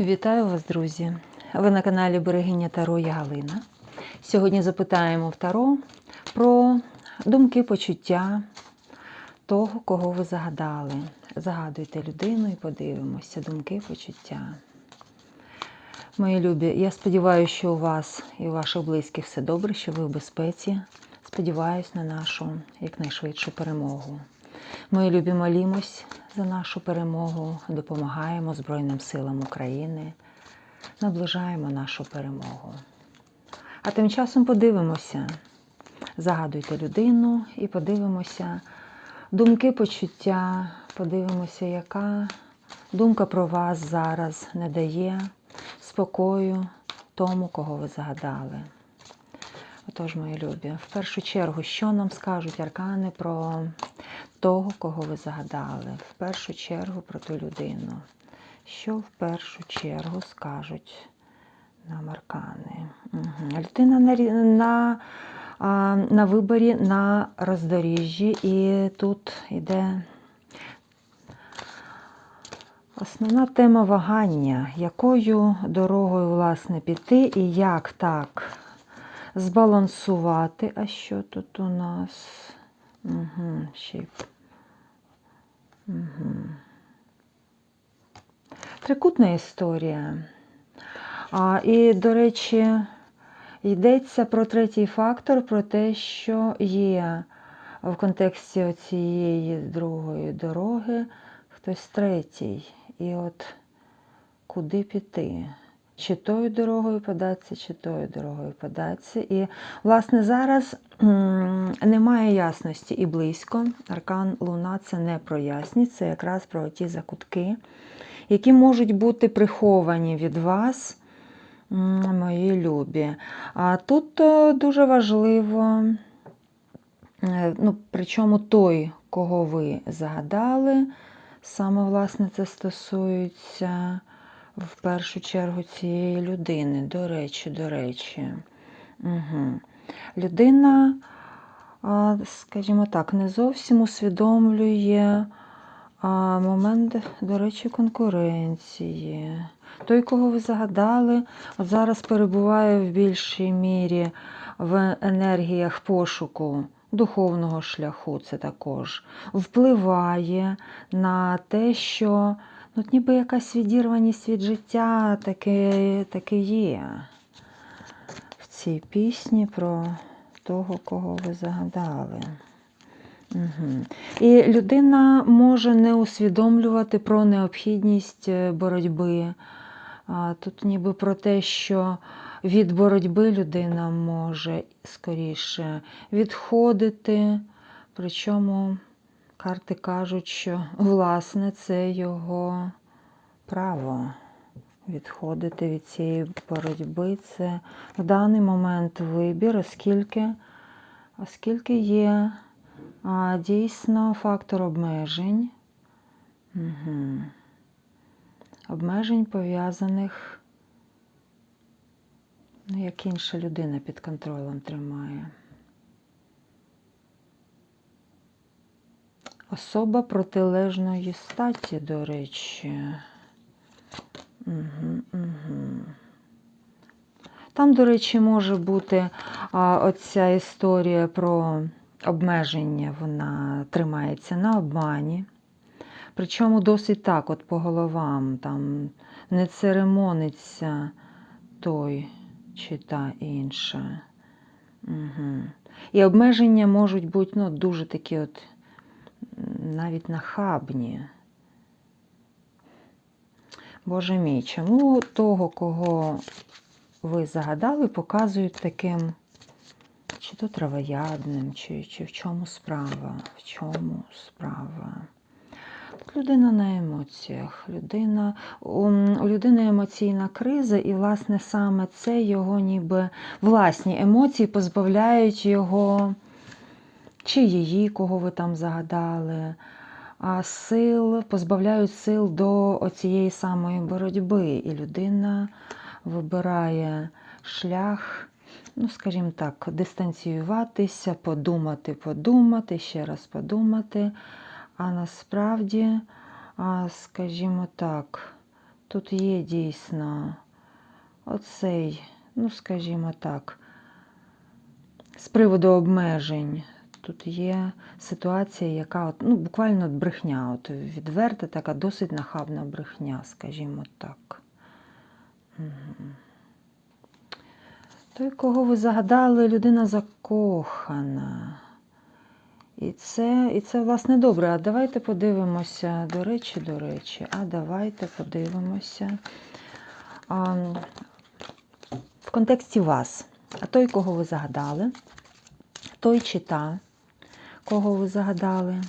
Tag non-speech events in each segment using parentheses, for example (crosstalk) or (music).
Вітаю вас, друзі! Ви на каналі Берегиня Таро я Галина. Сьогодні запитаємо в Таро про думки, почуття того, кого ви загадали. Загадуйте людину і подивимося, думки, почуття. Мої любі, я сподіваюся, що у вас і у ваших близьких все добре, що ви в безпеці. Сподіваюсь на нашу якнайшвидшу перемогу. Мої любі, молімось за нашу перемогу, допомагаємо Збройним силам України, наближаємо нашу перемогу. А тим часом подивимося, загадуйте людину і подивимося думки, почуття, подивимося, яка думка про вас зараз не дає спокою тому, кого ви загадали. Отож, мої любі, в першу чергу, що нам скажуть аркани про того, кого ви загадали? В першу чергу про ту людину. Що в першу чергу скажуть нам аркани? Угу. Людина на, на, на виборі на роздоріжжі, і тут йде Основна тема вагання, якою дорогою власне піти і як так збалансувати. А що тут у нас? Угу, й- Угу. Трикутна історія. А, і, до речі, йдеться про третій фактор, про те, що є в контексті цієї другої дороги хтось третій. І от куди піти? Чи тою дорогою податися, чи тою дорогою податися. І, власне, зараз немає ясності і близько. Аркан Луна це не про ясність, це якраз про ті закутки, які можуть бути приховані від вас, мої любі. А тут е, дуже важливо, е, ну, причому той, кого ви загадали, Саме, власне, це стосується в першу чергу цієї людини. До речі, до речі. Угу. Людина, скажімо так, не зовсім усвідомлює момент, до речі, конкуренції. Той, кого ви загадали, зараз перебуває в більшій мірі в енергіях пошуку духовного шляху, це також впливає на те, що ну, ніби якась відірваність від життя таке, таке є в цій пісні про того, кого ви загадали. Угу. І людина може не усвідомлювати про необхідність е, боротьби. Тут ніби про те, що від боротьби людина може скоріше відходити. Причому карти кажуть, що власне це його право відходити від цієї боротьби. Це в даний момент вибір, оскільки, оскільки є а, дійсно фактор обмежень. Угу. Обмежень пов'язаних, ну, як інша людина під контролем тримає. Особа протилежної статі, до речі. Угу, угу. Там, до речі, може бути а, оця історія про обмеження, вона тримається на обмані. Причому досить так, от по головам, там не церемониться той чи та інша. Угу. І обмеження можуть бути ну, дуже такі от навіть нахабні. Боже мій, чому того, кого ви загадали, показують таким, чи то травоядним, чи, чи в чому справа? В чому справа? Людина на емоціях. Людина, у, у людини емоційна криза, і, власне, саме це його ніби власні емоції позбавляють його, чи її, кого ви там загадали, а сил, позбавляють сил до оцієї самої боротьби. І людина вибирає шлях, ну, скажімо так, дистанціюватися, подумати, подумати, ще раз подумати. А насправді, скажімо так, тут є дійсно оцей, ну, скажімо так, з приводу обмежень. Тут є ситуація, яка от, ну, буквально брехня, от відверта, така досить нахабна брехня, скажімо так. Той, кого ви загадали, людина закохана. І це, і це, власне, добре. А давайте подивимося, до речі, до речі, а давайте подивимося а, в контексті вас. А той, кого ви загадали, той чи та, кого ви загадали,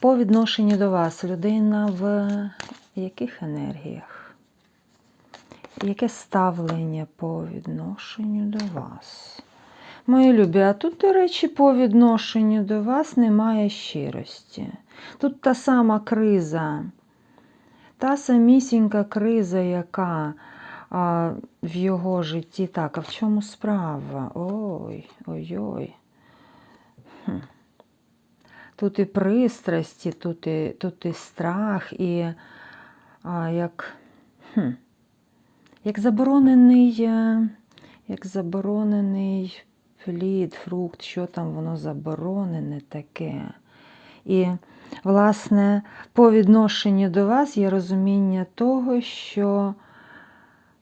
по відношенню до вас людина в яких енергіях? Яке ставлення по відношенню до вас? Мої любі, а тут, до речі, по відношенню до вас немає щирості. Тут та сама криза, та самісінька криза, яка а, в його житті. Так, а в чому справа? Ой, ой-ой. Тут і пристрасті, тут і, тут і страх, і а, як. Хм як заборонений, е, як заборонений плід, фрукт, що там воно заборонене таке. І, власне, по відношенню до вас є розуміння того, що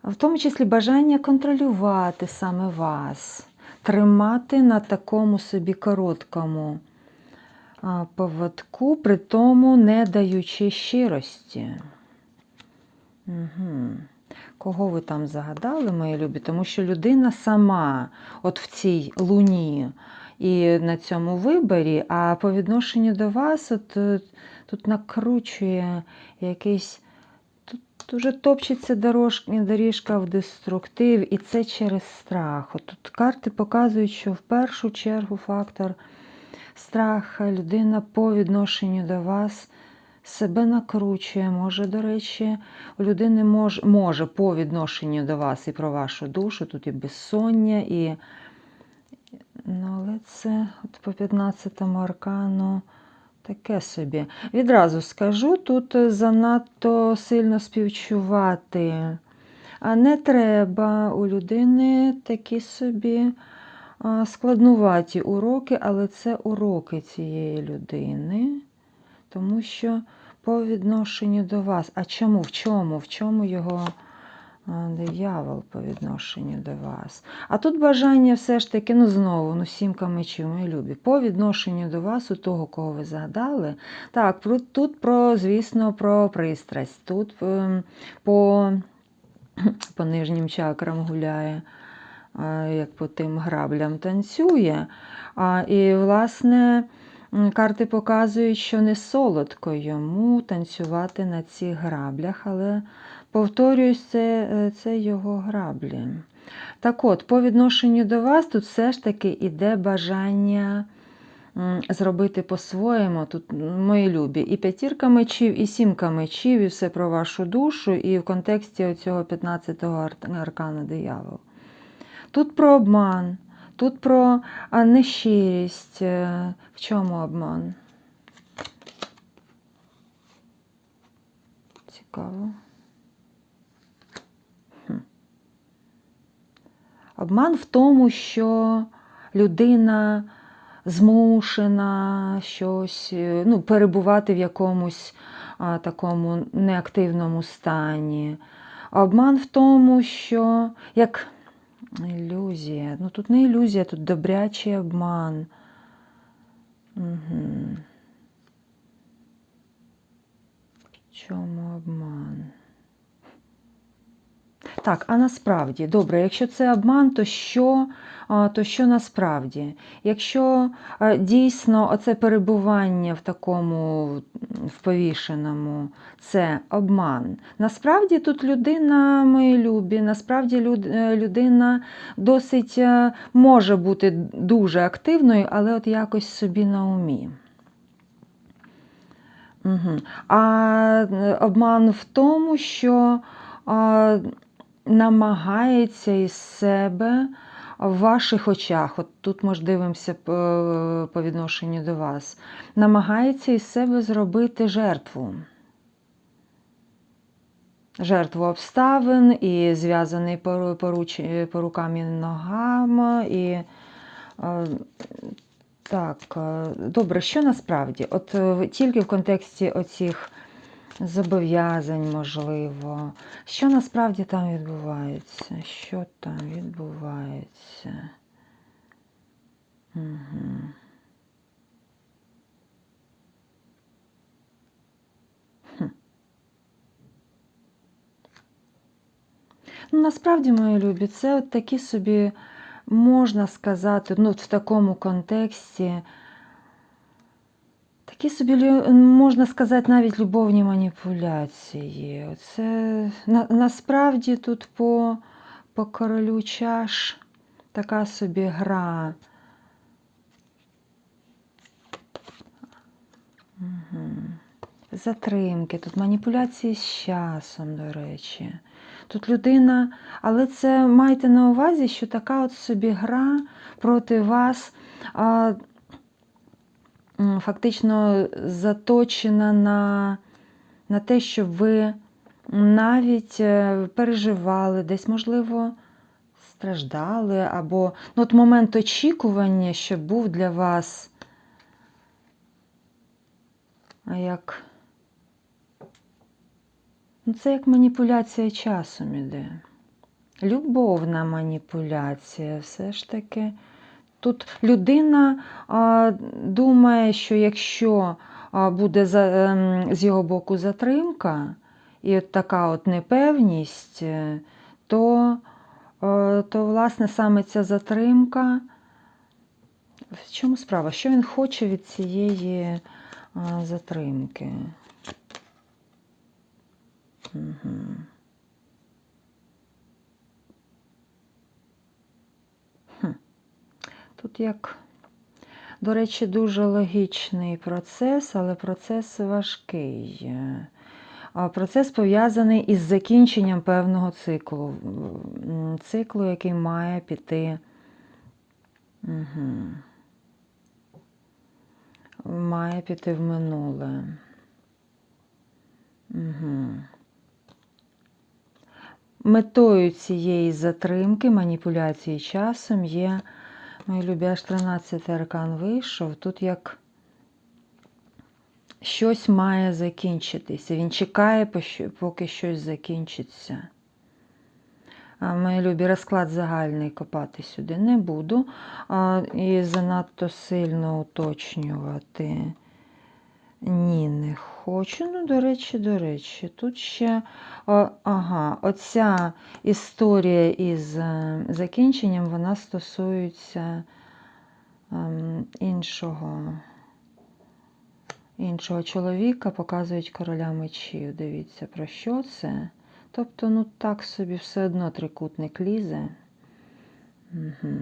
в тому числі бажання контролювати саме вас, тримати на такому собі короткому поводку, при тому не даючи щирості. Угу. Кого ви там загадали, мої любі? Тому що людина сама от в цій луні і на цьому виборі, а по відношенню до вас от, е, тут накручує якийсь. Тут дуже топчеться дорожка, доріжка в деструктив, і це через страх. От Тут карти показують, що в першу чергу фактор страха людина по відношенню до вас себе накручує. Може, до речі, у людини може, може по відношенню до вас і про вашу душу, тут і безсоння, і. Ну, але це от по 15 му аркану таке собі. Відразу скажу, тут занадто сильно співчувати. А не треба у людини такі собі складнуваті уроки, але це уроки цієї людини. Тому що по відношенню до вас. А чому? В чому? В чому його диявол по відношенню до вас? А тут бажання все ж таки, ну знову, ну сімка мечів, мої любі, по відношенню до вас, у того, кого ви згадали. Так, тут, про, звісно, про пристрасть. Тут ем, по, (clears throat) по нижнім чакрам гуляє. Як по тим граблям танцює. А, І, власне, Карти показують, що не солодко йому танцювати на цих граблях, але, повторююсь, це, е, це його граблі. Так от, по відношенню до вас, тут все ж таки іде бажання зробити по-своєму. Тут мої любі. І п'ятірка мечів, і сімка мечів, і все про вашу душу, і в контексті цього 15-го аркана диявол. Тут про обман. Тут про нещирість. Е, в чому обман? Цікаво. Хм. Обман в тому, що людина змушена щось, е, ну, перебувати в якомусь а, такому неактивному стані. Обман в тому, що як Ілюзія. Ну тут не ілюзія, тут добрячий обман. Угу. В чому обман? Так, а насправді, добре, якщо це обман, то що то що насправді? Якщо дійсно оце перебування в такому в повішеному, це обман. Насправді тут людина, мої любі, насправді е, людина досить е, може бути дуже активною, але от якось собі на умі. Угу. А е, обман в тому, що намагається із себе в ваших очах, от тут ми ж дивимося по, відношенню до вас, намагається із себе зробити жертву. жертву обставин, і зв'язаний по, по, руч- по рукам і ногам. І, е, так, е, добре, що насправді? От е, тільки в контексті оцих зобов'язань, можливо. Що насправді там відбувається? Що там відбувається? Угу. Ну, насправді, мої любі, це от такі собі, можна сказати, ну, от в такому контексті, такі собі, можна сказати, навіть любовні маніпуляції. Це на, насправді тут по, по королю чаш така собі гра. Угу. Затримки, тут маніпуляції з часом, до речі. Тут людина, але це майте на увазі, що така от собі гра проти вас а, фактично заточена на, на те, щоб ви навіть е, переживали, десь, можливо, страждали, або ну, от момент очікування, що був для вас. Як Ну, це як маніпуляція часом іде. Любовна маніпуляція, все ж таки. Тут людина думає, що якщо буде ем, з його боку затримка і от така от непевність, е, то, е, то власне саме ця затримка. В чому справа? Що він хоче від цієї а, затримки? Угу. Тут як, до речі, дуже логічний процес, але процес важкий. Процес пов'язаний із закінченням певного циклу. Циклу, який має піти. Угу. Має піти в минуле. Угу. Метою цієї затримки, маніпуляції часом є, мої любі, аж 13 аркан вийшов. Тут як щось має закінчитися. Він чекає, поки щось закінчиться. Мої любі, розклад загальний копати сюди не буду. І занадто сильно уточнювати. Ні, не хочу. Ну, до речі, до речі, тут ще о, ага, оця історія із е, закінченням, вона стосується ем, іншого, іншого чоловіка, показують короля мечів. Дивіться, про що це? Тобто, ну так собі все одно трикутник лізе. Угу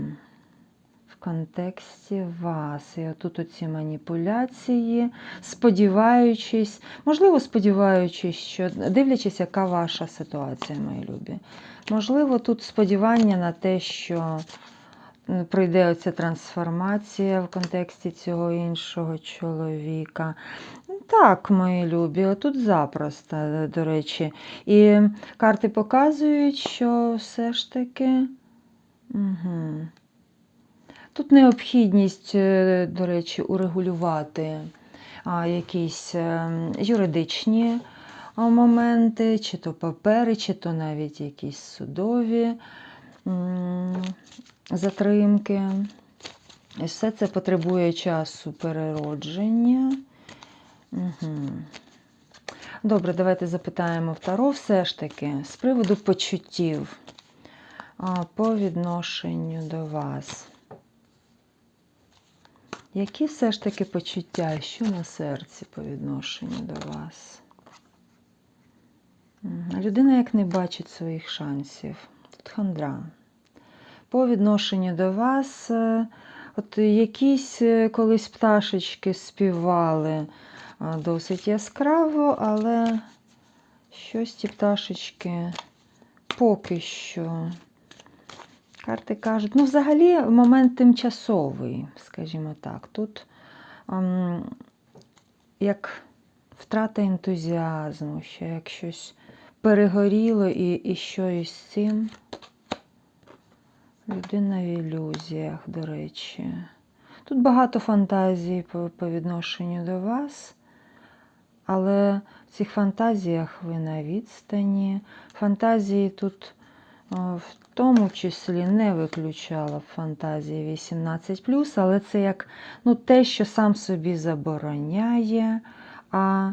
контексті вас. І отут оці маніпуляції, сподіваючись, можливо, сподіваючись, що дивлячись, яка ваша ситуація, мої любі. Можливо, тут сподівання на те, що м, пройде оця трансформація в контексті цього іншого чоловіка. Так, мої любі, отут запросто, до речі. І карти показують, що все ж таки. Угу. Тут необхідність, е, до речі, урегулювати якісь е, юридичні моменти, чи то папери, чи то навіть якісь судові затримки. І все це потребує часу переродження. Угу. Добре, давайте запитаємо Таро все ж таки з приводу почуттів по відношенню до вас. Які все ж таки почуття, що на серці по відношенню до вас? Людина як не бачить своїх шансів. Тут хандра. По відношенню до вас, е, от якісь е, колись пташечки співали е, досить яскраво, але щось ті пташечки поки що. Карти кажуть, ну, взагалі, момент тимчасовий, скажімо так. Тут ем, як втрата ентузіазму, ще як щось перегоріло і, і що із цим. Людина в ілюзіях, до речі. Тут багато фантазій по, по відношенню до вас, але в цих фантазіях ви на відстані. Фантазії тут в тому числі не виключала фантазії 18, але це як ну, те, що сам собі забороняє, а,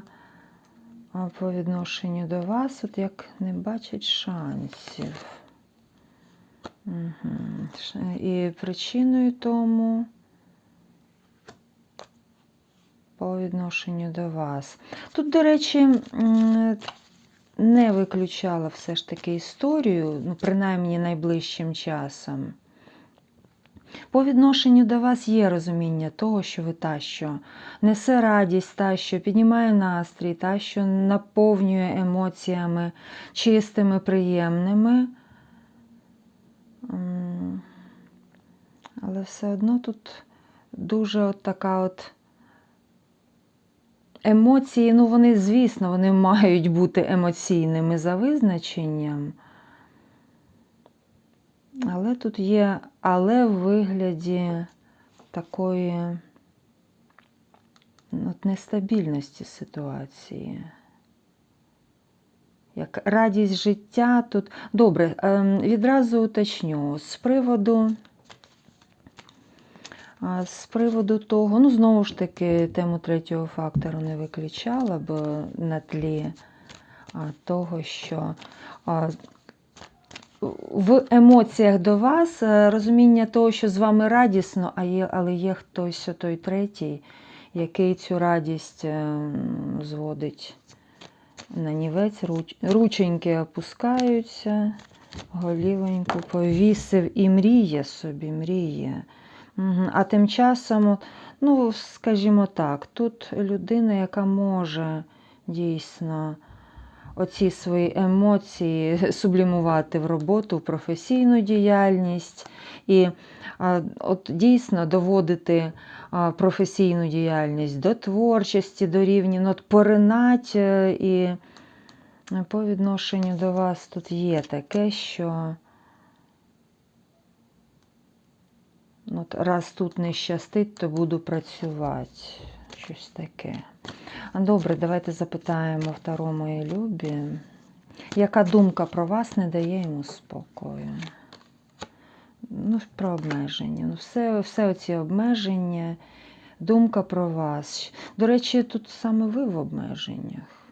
по відношенню до вас, от як не бачить шансів. Угу. І причиною тому по відношенню до вас. Тут, до речі, не виключала все ж таки історію, ну, принаймні найближчим часом. По відношенню до вас є розуміння того, що ви та, що несе радість, та, що піднімає настрій, та, що наповнює емоціями чистими, приємними. Але все одно тут дуже от така от емоції, ну вони, звісно, вони мають бути емоційними за визначенням. Але тут є, але в вигляді такої ну, от нестабільності ситуації. Як радість життя тут. Добре, ем, відразу уточню з приводу. З приводу того, ну, знову ж таки, тему третього фактору не виключала, бо на тлі того, що в емоціях до вас е, розуміння того, що з вами радісно, а є, але є хтось той третій, який цю радість е, зводить на нівець, руч, рученьки опускаються, голівоньку повісив і мріє собі, мріє. А тим часом, ну, скажімо так, тут людина, яка може дійсно оці свої емоції (laughs) сублімувати в роботу, в професійну діяльність і от дійсно доводити професійну діяльність до творчості, до рівня, ну, от поринать е, і по відношенню до вас тут є таке, що ну, от раз тут не щастить, то буду працювати. Щось таке. Добре, давайте запитаємо второму любі. Яка думка про вас не дає йому спокою? Ну, про обмеження. Ну, все, все оці обмеження, думка про вас. До речі, тут саме ви в обмеженнях.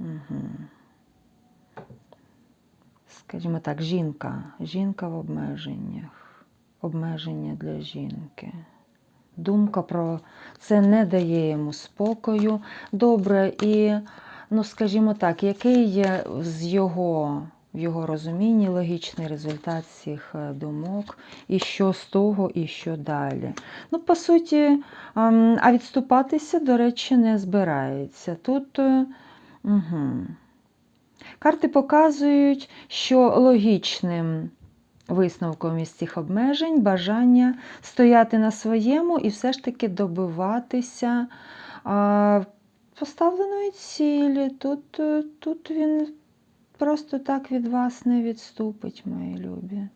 Угу. Скажімо так, жінка. Жінка в обмеженнях. Обмеження для жінки. Думка про це не дає йому спокою. Добре, і, ну, скажімо так, який є з його, в його розумінні логічний результат цих е, думок, і що з того, і що далі. Ну, по суті, ем, а відступатися, до речі, не збирається. Тут. Угу. Карти показують, що логічним висновком із цих обмежень бажання стояти на своєму і все ж таки добиватися поставленої цілі. Тут, е, тут він просто так від вас не відступить, мої любі.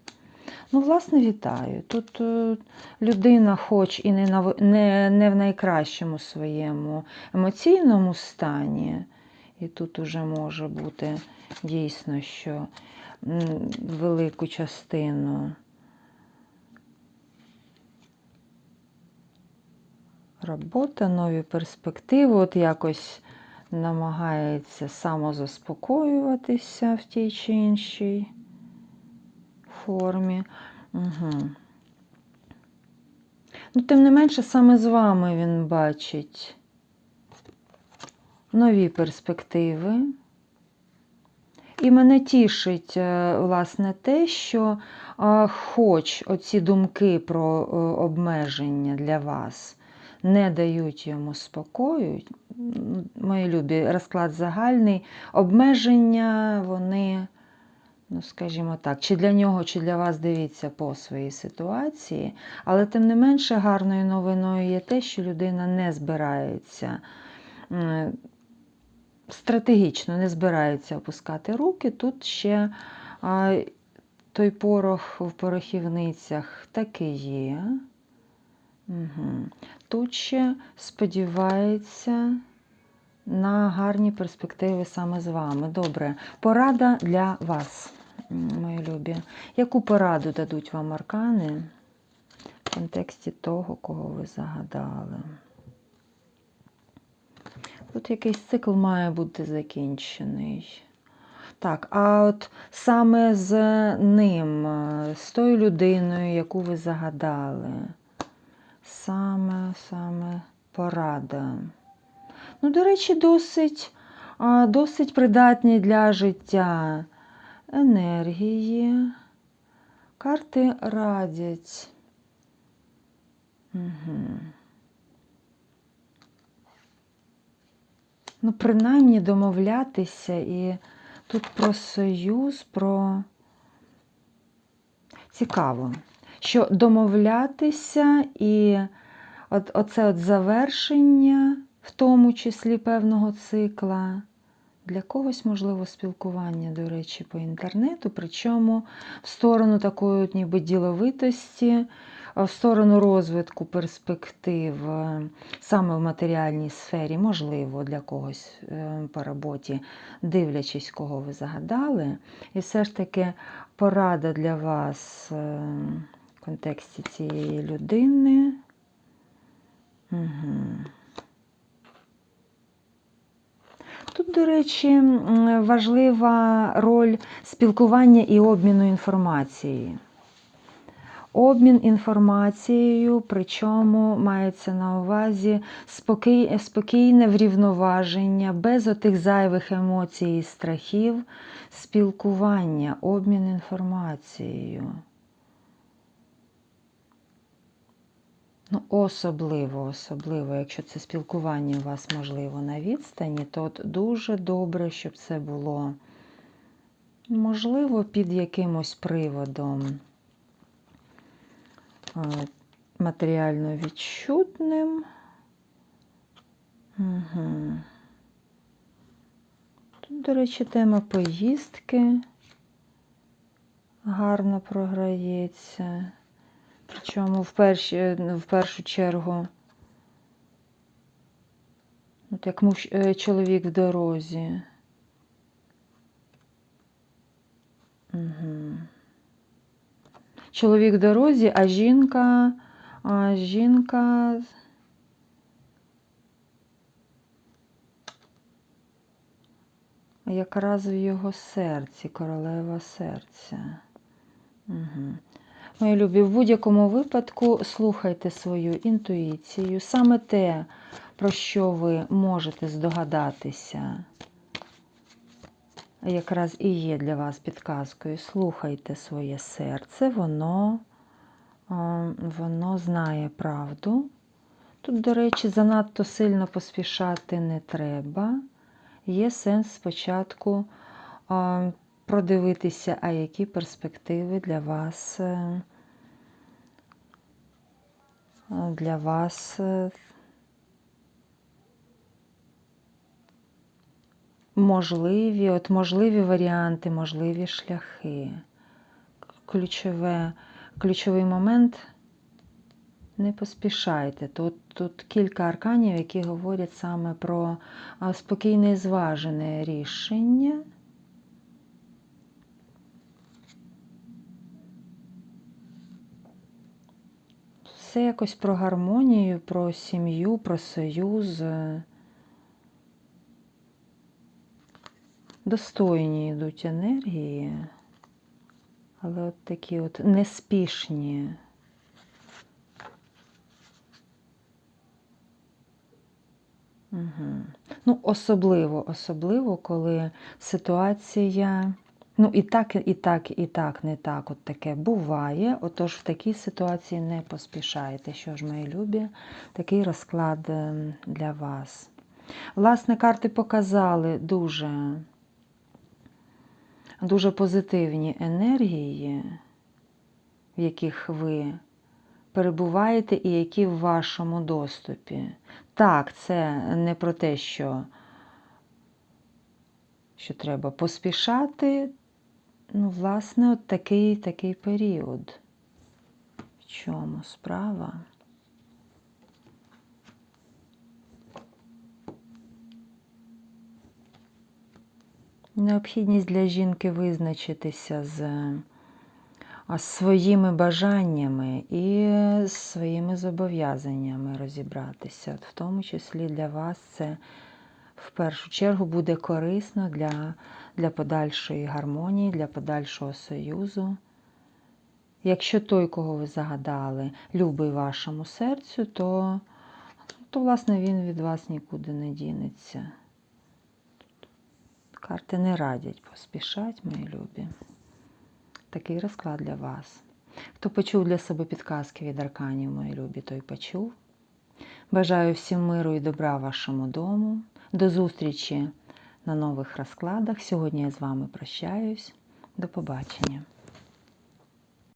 Ну, власне, вітаю. Тут е, людина, хоч і не, на, не, не в найкращому своєму емоційному стані, і тут уже може бути дійсно, що велику частину робота, нові перспективи, от якось намагається самозаспокоюватися в тій чи іншій формі. Угу. Ну, тим не менше, саме з вами він бачить нові перспективи. І мене тішить, е, власне, те, що хоч оці думки про е, обмеження для вас не дають йому спокою, мої любі, розклад загальний, обмеження, вони, ну, скажімо так, чи для нього, чи для вас дивіться по своїй ситуації, але тим не менше гарною новиною є те, що людина не збирається стратегічно не збираються опускати руки. Тут ще той порох в порохівницях таки є. Угу. Тут ще сподівається на гарні перспективи саме з вами. Добре, порада для вас, мої любі. Яку пораду дадуть вам аркани в контексті того, кого ви загадали? Тут якийсь цикл має бути закінчений. Так, а от саме з ним, з тою людиною, яку ви загадали, саме, саме порада. Ну, до речі, досить, досить придатні для життя енергії. Карти радять. Угу. Ну, принаймні домовлятися і тут про союз, про цікаво, що домовлятися і от, оце от завершення в тому числі певного цикла. Для когось, можливо, спілкування, до речі, по інтернету, причому в сторону такої ніби діловитості, в сторону розвитку перспектив е, саме в матеріальній сфері, можливо, для когось е, по роботі, дивлячись, кого ви загадали. І все ж таки порада для вас е, в контексті цієї людини. Угу. Тут, до речі, важлива роль спілкування і обміну інформацією. Обмін інформацією, причому мається на увазі спокій, спокійне врівноваження, без отих зайвих емоцій і страхів, спілкування, обмін інформацією. Ну, Особливо, особливо, якщо це спілкування у вас можливо на відстані, то от дуже добре, щоб це було, можливо, під якимось приводом матеріально відчутним. Угу. Тут, до речі, тема поїздки гарно програється. Причому в, перші, в першу чергу, от як муж, е, чоловік в дорозі. Угу. Чоловік в дорозі, а жінка, а жінка. Якраз в його серці, королева серця. Угу. Мої любі, в будь-якому випадку слухайте свою інтуїцію, саме те, про що ви можете здогадатися, якраз і є для вас підказкою. Слухайте своє серце, воно, воно знає правду. Тут, до речі, занадто сильно поспішати не треба. Є сенс спочатку продивитися, а які перспективи для вас е, для вас можливі, от можливі варіанти, можливі шляхи. Ключове, Ключовий момент не поспішайте. Тут, тут кілька арканів, які говорять саме про спокійне і зважене рішення. Це якось про гармонію, про сім'ю, про союз. Достойні йдуть енергії, але от такі от неспішні. Угу. Ну, особливо, особливо, коли ситуація. Ну, і так, і так, і так, не так от таке буває. Отож, в такій ситуації не поспішайте. Що ж, мої любі, такий розклад ем, для вас. Власне, карти показали дуже, дуже позитивні енергії, в яких ви перебуваєте, і які в вашому доступі. Так, це не про те, що що треба поспішати, ну, власне, от такий такий період. В чому справа? Необхідність для жінки визначитися з своїми бажаннями і своїми зобов'язаннями розібратися. В тому числі для вас це в першу чергу буде корисно для, для подальшої гармонії, для подальшого союзу. Якщо той, кого ви загадали, любий вашому серцю, то, то власне він від вас нікуди не дінеться. Карти не радять поспішать, мої любі. Такий розклад для вас. Хто почув для себе підказки від арканів, мої любі, той почув. Бажаю всім миру і добра вашому дому. До зустрічі на нових розкладах. Сьогодні я з вами прощаюсь. До побачення.